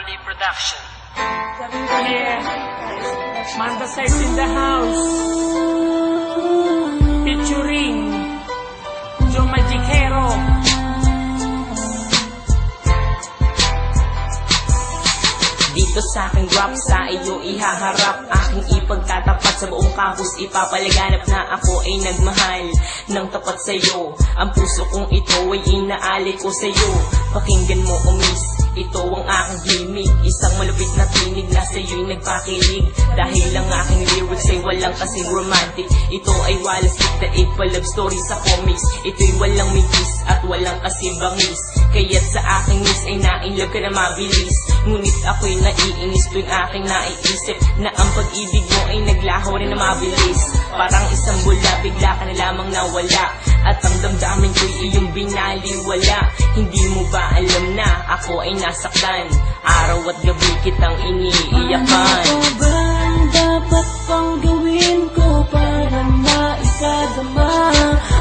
Family Production. Manda Sex in the house. Featuring Joe Magicero. Dito sa aking rap, sa iyo ihaharap Aking ipagtatapat sa buong campus Ipapalaganap na ako ay nagmahal Ng tapat sa iyo Ang puso kong ito ay inaali ko sa iyo Pakinggan mo o miss Ito ang aking gimmick. Isang malupit na tinig na sa iyo'y nagpakilig Dahil ang aking lyrics ay walang kasing romantic. Ito ay walas the eight pa love story sa comics. Ito'y walang migis at walang kasing bangis. Kaya't sa aking miss ay nainlove ka na mabilis. Ngunit ako'y naiinis tuwing aking naiisip Na ang pag-ibig mo ay naglaho rin na mabilis. Parang isang bula, bigla ka na lamang nawala At ang damdamin ko'y iyong binaliwala Hindi mo ba alam na ako ay nasaktan Araw at gabi kitang iniiyakan Ano ba dapat pang gawin ko para maisadama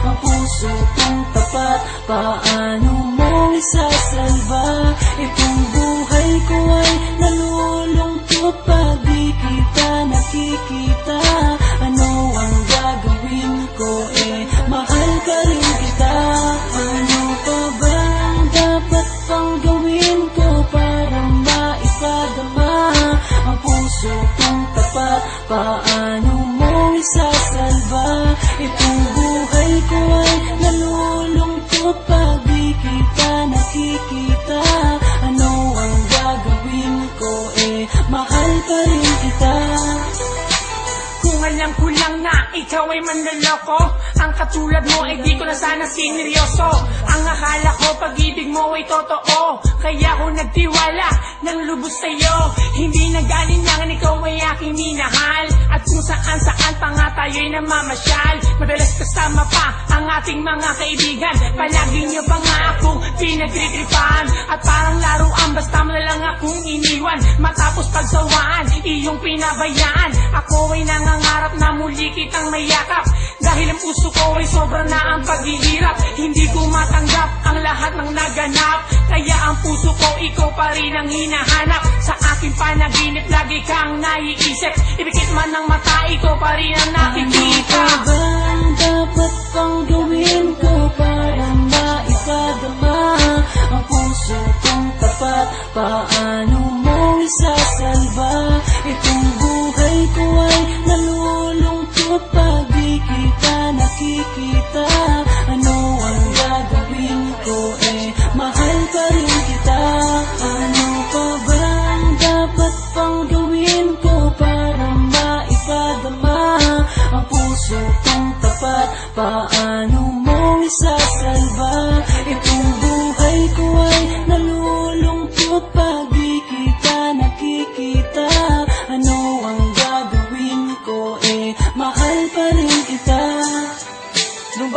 ang puso kong tapat? Paano mo isasalba? Itong buhay ko ay nalulungkot pag di kita nakikita. Ano ang gagawin ko? Eh, rin kita. Ano pa ba dapat pang gawin ko para maipadama ang puso kong tapat? Paano ikaw ay manloloko. Ang katulad mo ay di ko na sana sineryoso. Ang akala ko pag-ibig mo ay totoo. Kaya ako nagtiwala ng lubos sa'yo. Hindi nag-alinlangan ikaw ay aking minahal. At kung saan saan pa nga tayo'y namamasyal. Madalas kasama pa ang ating mga kaibigan. Palagi niyo pa nga akong pinagtritripan At parang basta mo na lang akong iniwan Matapos pagsawaan, iyong pinabayaan. Ako ay nangangarap na muli kitang mayakap Dahil ang puso ko ay sobra na ang paghihirap. Hindi ko matanggap ang lahat ng naganap. Kaya ang puso ko ikaw pa rin ang hinahanap. Sa aking panaginip lagi kang naiisip. Ibigit man ng mata, ikaw pa rin ang nakikita. Ano ba dapat pang gawin ko para maipadama ang puso kong tapat? Paano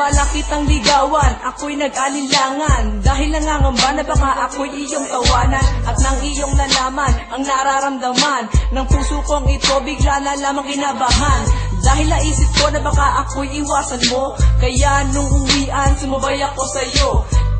bala kitang ligawan, ako'y nag-alinlangan. Dahil nangangamba na baka ako'y iyong tawanan. At nang iyong nalaman, ang nararamdaman Ng puso kong ito, bigla na lamang kinabahan Dahil naisip ko na baka ako'y iwasan mo Kaya nung uwian, sumabay ako sa'yo.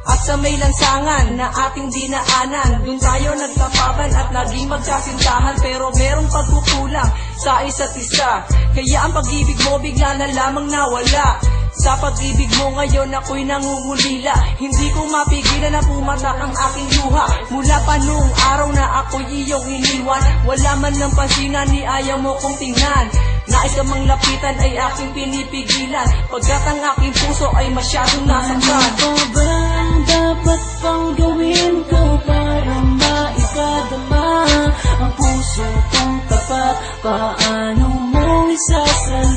At sa may lansangan na ating dinaanan Doon tayo nagtapapan at naging magkasintahan. Pero merong pagkukulang sa isa't isa. Kaya ang pag-ibig mo bigla na lamang nawala sa pag-ibig mo ngayon ako'y nangungulila Hindi ko mapigilan na pumatak ang aking luha Mula pa noong araw na ako'y iyong iniwan Wala man lang pansinan ni ayaw mo kong tingnan Nais ka mang lapitan ay aking pinipigilan Pagkat ang aking puso ay masyadong nasaktan Ano ba dapat pang gawin ko para maipadama ang puso kong tapat? Paano mo isasalba?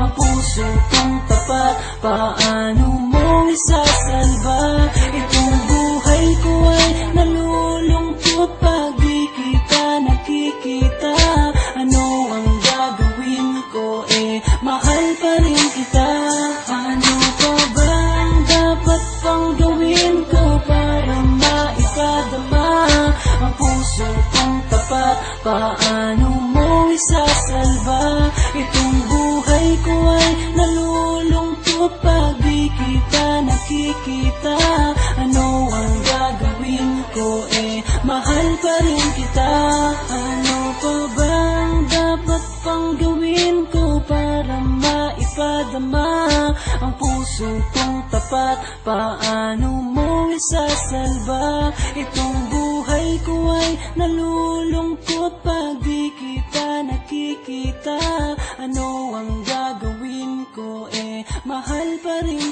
Ang puso kong tapat? Paano mo isasalba? Itong buhay ko ay nalulungkot pag di kita nakikita. Ano ang gagawin ko? Eh, mahal pa rin kita. Ano pa ba ang dapat pang gawin ko para Ang puso kong tapat Paano maipadama Ang puso kong tapat. Paano mo isasalba? Itong buhay ko ay nalulungkot Pag di kita nakikita. Ano ang gagawin ko? Eh Mahal pa rin